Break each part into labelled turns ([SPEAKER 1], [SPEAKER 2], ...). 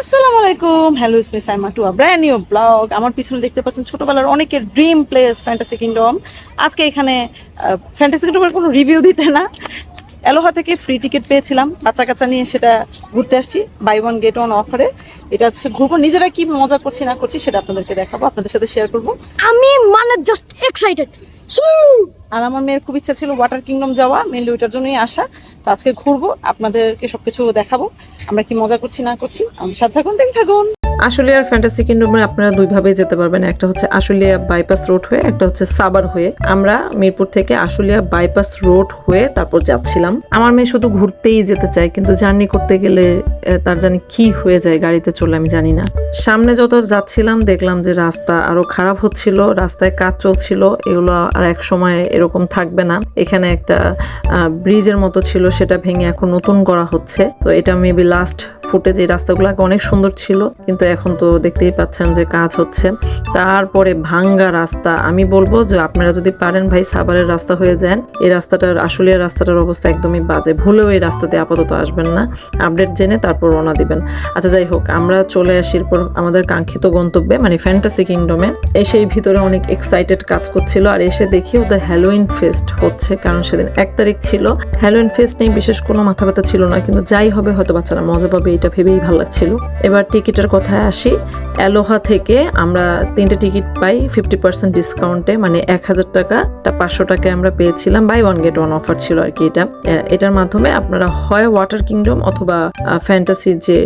[SPEAKER 1] আসসালামু আলাইকুম। Hello it's me Saima to brand new vlog আমার পিছনে দেখতে পাচ্ছেন ছোটবেলার অনেকের ড্রিম প্লেস ফ্যান্টাসি কিংডম আজকে এখানে ফ্যান্টাসি কিংডমের কোনো রিভিউ দিতে না। এলোহা থেকে ফ্রি টিকিট পেয়েছিলাম। বাচ্চা কাচ্চা নিয়ে সেটা ঘুরতে আসছি। বাই ওয়ান গেট ওয়ান অফারে এটা হচ্ছে ঘুরবো। নিজেরা কি মজা করছি না করছি সেটা আপনাদেরকে দেখাবো আপনাদের সাথে শেয়ার করব।
[SPEAKER 2] আমি মানে জাস্ট এক্সাইটেড
[SPEAKER 1] আর আমার মেয়ের খুব ইচ্ছা ছিল ওয়াটার কিংডম যাওয়া মেনলি ওইটার জন্যই আসা। তো আজকে ঘুরবো আপনাদেরকে সবকিছু দেখাবো। আমরা কি মজা করছি না করছি আমাদের সাথে থাকুন দেখতে থাকুন।
[SPEAKER 3] আশুলিয়ার ফ্যান্টাসি কিংডমে আপনারা দুইভাবে যেতে পারবেন। একটা হচ্ছে আশুলিয়া বাইপাস রোড হয়ে, একটা হচ্ছে সাবার হয়ে। আমরা মিরপুর থেকে আশুলিয়া বাইপাস রোড হয়ে তারপর যাচ্ছিলাম। আমার মেয়ে শুধু ঘুরতেই যেতে চায়, কিন্তু জার্নি করতে গেলে তার জানি কি হয়ে যায় গাড়িতে চলে আমি জানি না। সামনে যত যাচ্ছিলাম, দেখলাম যে রাস্তা আরও খারাপ হচ্ছিল, রাস্তায় কাজ চলছিল, এগুলো আর এক সময় এরকম থাকবে না। এখানে একটা ব্রিজের মতো ছিল, সেটা ভেঙে এখন নতুন করা হচ্ছে। তো এটা মেবি লাস্ট ফুটেজ এই রাস্তাগুলো অনেক সুন্দর ছিল, কিন্তু এখন তো দেখতেই পাচ্ছেন যে কাজ হচ্ছে। তারপরে ভাঙ্গা রাস্তা। আমি বলব যে আপনারা যদি পারেন ভাই, সাভারের রাস্তা হয়ে যান। এই রাস্তাটার আসলে রাস্তাটার অবস্থা একদমই বাজে। ভুলেও এই রাস্তাতে আপাতত আসবেন না। আপডেট জেনে তারপর রওনা দিবেন। আচ্ছা যাই হোক, আমরা চলে আসি এরপর আমাদের কাঙ্ক্ষিত গন্তব্যে মানে ফ্যান্টাসি কিংডমে এসে এই ভিতরে অনেক এক্সাইটেড কাজ করছিল আর এসে দেখি ওদের হ্যালোইন ফেস্ট হচ্ছে, কারণ সেদিন এক তারিখ ছিল। হ্যালোইন ফেস্ট নেই, বিশেষ কোনো মাথা ব্যথা ছিল না, কিন্তু যাই হবে, হয়তো বাচ্চারা মজা পাবে, এটা ভেবেই ভালো লাগছিল। এবার টিকিটের কথায় আসি, অ্যালোহা থেকে আমরা তিনটে টিকিট পাই ফিফটি পার্সেন্ট ডিসকাউন্টে মানে এক হাজার টাকা পাঁচশো টাকায় আমরা পেয়েছিলাম buy one get one offer ছিল আর কি এটা। এটার মাধ্যমে আপনারা হয় ওয়াটার কিংডম অথবা ফ্যান্টাসি যে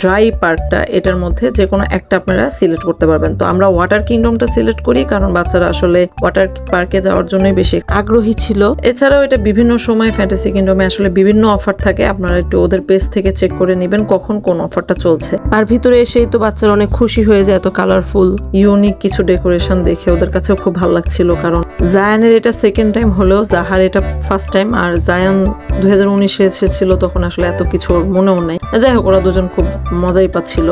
[SPEAKER 3] ড্রাই পার্কটা এটার মধ্যে যে কোনো একটা আপনারা সিলেক্ট করতে পারবেন। তো আমরা ওয়াটার কিংডমটা সিলেক্ট করি, কারণ বাচ্চারা আসলে ওয়াটার পার্কে যাওয়ার জন্যই বেশি আগ্রহী ছিল। এছাড়াও এটা বিভিন্ন সময় ফ্যান্টাসি কিংডমে আসলে বিভিন্ন অফার থাকে, আপনারা একটু ওদের পেজ থেকে চেক করে নেবেন কখন কোন অফারটা চলছে। আর ভিতরে এসেই তো বাচ্চারা অনেক খুশি হয়ে যায়, এত কালারফুল ইউনিক কিছু ডেকোরেশন দেখে ওদের কাছেও খুব ভালো লাগছিল। কারণ জায়ানের এটা সেকেন্ড টাইম হলেও, জাহার এটা ফার্স্ট টাইম আর জায়ান দু হাজার উনিশে এসেছিল, তখন আসলে এত কিছু মনেও নেই। যাই হোক, ওরা দুজন খুব মজাই পাচ্ছিল।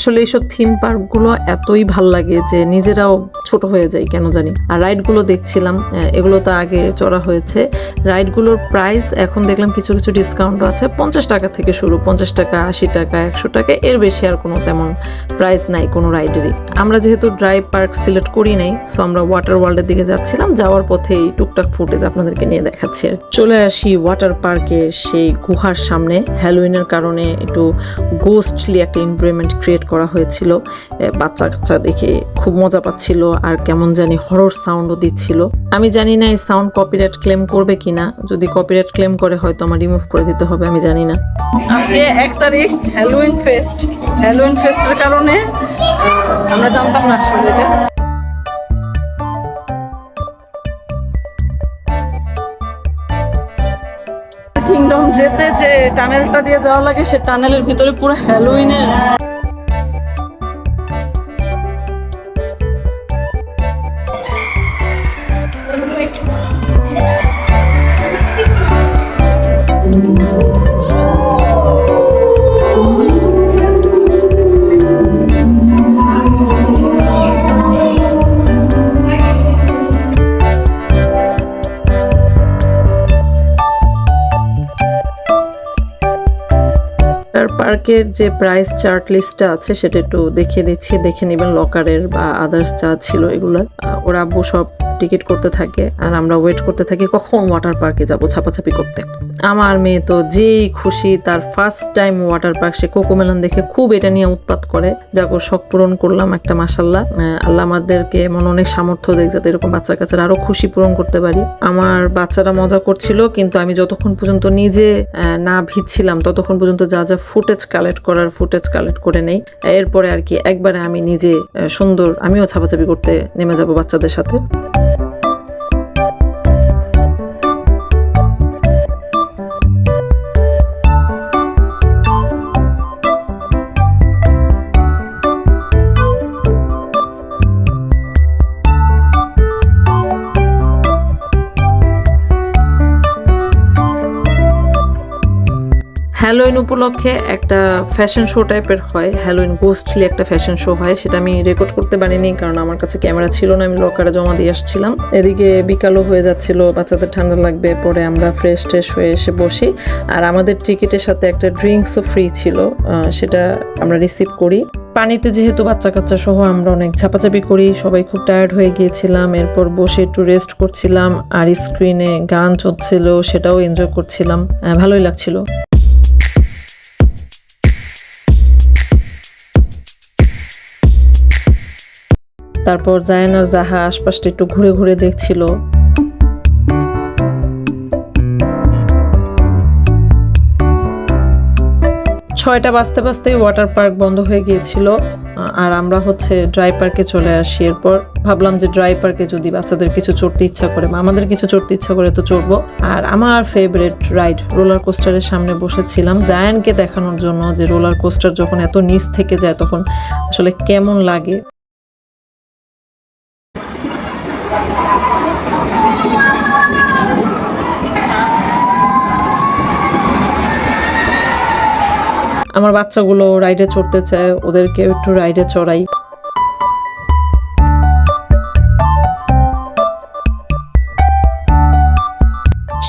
[SPEAKER 3] আসলে এইসব থিম পার্কগুলো এতই ভালো লাগে যে নিজেরাও ছোট হয়ে যায় কেন জানি? আর রাইডগুলো দেখছিলাম এগুলো তো আগে চড়া হয়েছে। রাইডগুলোর প্রাইস এখন দেখলাম কিছু কিছু ডিসকাউন্টও আছে। পঞ্চাশ টাকা থেকে শুরু, পঞ্চাশ টাকা, আশি টাকা, একশো টাকা, এর বেশি আর কোনো তেমন প্রাইস নাই কোনো রাইডেরই আমরা যেহেতু ড্রাইভ পার্ক সিলেক্ট করি নাই সো আমরা ওয়াটার ওয়ার্ল্ডের দিকে যাচ্ছিলাম, যাওয়ার পথে এই টুকটাক ফুটেজ আপনাদেরকে নিয়ে দেখাচ্ছি আর। চলে আসি ওয়াটার পার্কে সেই গুহার সামনে হ্যালোইনের কারণে একটু গোস্টলি একটা এনভায়রনমেন্ট ক্রিয়েট করা হয়েছিল। বাচ্চা কাচ্চা দেখে খুব মজা পাচ্ছিল আর কেমন জানি হরর সাউন্ডও দিচ্ছিল। আমি জানি না এই সাউন্ড কপিরাইট ক্লেম করবে কিনা। যদি কপিরাইট ক্লেম করে, হয়তো আমার রিমুভ করে দিতে হবে, আমি জানি না।
[SPEAKER 1] আজকে এক তারিখ হ্যালোইন ফেস্ট হ্যালোইন ফেস্টের কারণে আমরা জানতাম না আসলে এটা। কিংডম যেতে যে টানেলটা দিয়ে যাওয়া লাগে, সে টানেলের ভিতরে পুরো হ্যালোইনের
[SPEAKER 3] আর পার্কের যে প্রাইস চার্ট লিস্টটা আছে, সেটা একটু দেখে দিচ্ছি। দেখে নেবেন লকারের বা আদার্স যা ছিল এগুলোর। ওরা আব্বু সব টিকিট করতে থাকে, আর আমরা ওয়েট করতে থাকি কখন ওয়াটার পার্কে যাব, ছাপাছাপি করতে। আমার মেয়ে তো যেই খুশি, তার ফার্স্ট টাইম ওয়াটার পার্ক সে কোকোমেলন দেখে খুব এটা নিয়ে উৎপাত করে। যাকে শখ পূরণ করলাম একটা মাসাল্লাহ আল্লাহ আমাদেরকে মনে অনেক সামর্থ্য দেখ, যাতে এরকম বাচ্চা কাচ্চারা আরও খুশি পূরণ করতে পারি। আমার বাচ্চারা মজা করছিল, কিন্তু আমি যতক্ষণ পর্যন্ত নিজে না ভিজছিলাম, ততক্ষণ পর্যন্ত যা যা ফুটেজ কালেক্ট করার ফুটেজ কালেক্ট করে নেই। এরপরে আর কি, একবারে আমি নিজে সুন্দর, আমিও ছাপাছাপি করতে নেমে যাব বাচ্চাদের সাথে। হ্যালোইন উপলক্ষে একটা ফ্যাশন শো টাইপের হয়। হ্যালোইন গোস্টলি একটা ফ্যাশন শো হয়। সেটা আমি রেকর্ড করতে পারিনি কারণ আমার কাছে ক্যামেরা ছিল না। আমি লকারে জমা দিয়ে আসছিলাম। এদিকে বিকালও হয়ে যাচ্ছিল। বাচ্চাদের ঠান্ডা লাগবে। পরে আমরা ফ্রেশ ট্রেশ হয়ে এসে বসি। আর আমাদের টিকিটের সাথে একটা ড্রিঙ্কসও ফ্রি ছিল। সেটা আমরা রিসিভ করি। পানিতে যেহেতু বাচ্চা কাচ্চা সহ আমরা অনেক ঝাপাঝাপি করি। সবাই খুব টায়ার্ড হয়ে গিয়েছিলাম। এরপর বসে একটু রেস্ট করছিলাম। আর স্ক্রিনে গান চলছিল। সেটাও এনজয় করছিলাম। ভালোই লাগছিল। তারপর জায়ান জাহা আশপাশটা একটু ঘুরে ঘুরে দেখছিল। ছয়টা বাজতে বাজতেই ওয়াটার পার্ক বন্ধ হয়ে গিয়েছিল, আর আমরা হচ্ছে ড্রাই পার্কে চলে আসি। এরপর ভাবলাম যে ড্রাই পার্কে যদি বাচ্চাদের কিছু চড়তে ইচ্ছা করে, বা আমাদের কিছু চড়তে ইচ্ছা করে তো চড়বো। আর আমার ফেভারিট রাইড রোলার কোস্টারের সামনে বসেছিলাম, জায়ানকে দেখানোর জন্য যে রোলার কোস্টার যখন এত নিচ থেকে যায় তখন আসলে কেমন লাগে। আমার বাচ্চাগুলো রাইডে চড়তে চায় ওদেরকে একটু রাইডে চড়াই।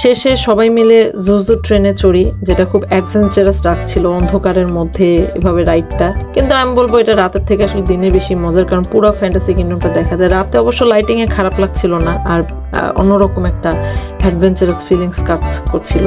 [SPEAKER 3] শেষে সবাই মিলে জুজু ট্রেনে চড়ি, যেটা খুব অ্যাডভেঞ্চারাস লাগছিল অন্ধকারের মধ্যে এভাবে রাইডটা কিন্তু আমি বলব, এটা রাতের থেকে আসলে দিনে বেশি মজার, কারণ পুরো ফ্যান্টাসি কিংডমটা দেখা যায়। রাতে অবশ্য লাইটিং এ খারাপ লাগছিল না, আর অন্যরকম একটা অ্যাডভেঞ্চারাস ফিলিংস কাজ করছিল।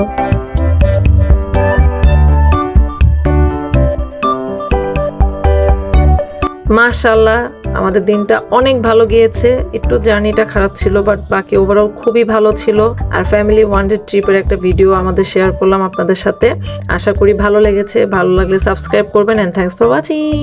[SPEAKER 3] মাশাল্লাহ আমাদের দিনটা অনেক ভালো গিয়েছে। একটু জার্নিটা খারাপ ছিল বাট বাকি ওভারঅল খুবই ভালো ছিল। আর ফ্যামিলি ওয়ান ডে ট্রিপের একটা ভিডিও আমাদের শেয়ার করলাম আপনাদের সাথে। আশা করি ভালো লেগেছে, ভালো লাগলে সাবস্ক্রাইব করবেন অ্যান্ড থ্যাংকস ফর ওয়াচিং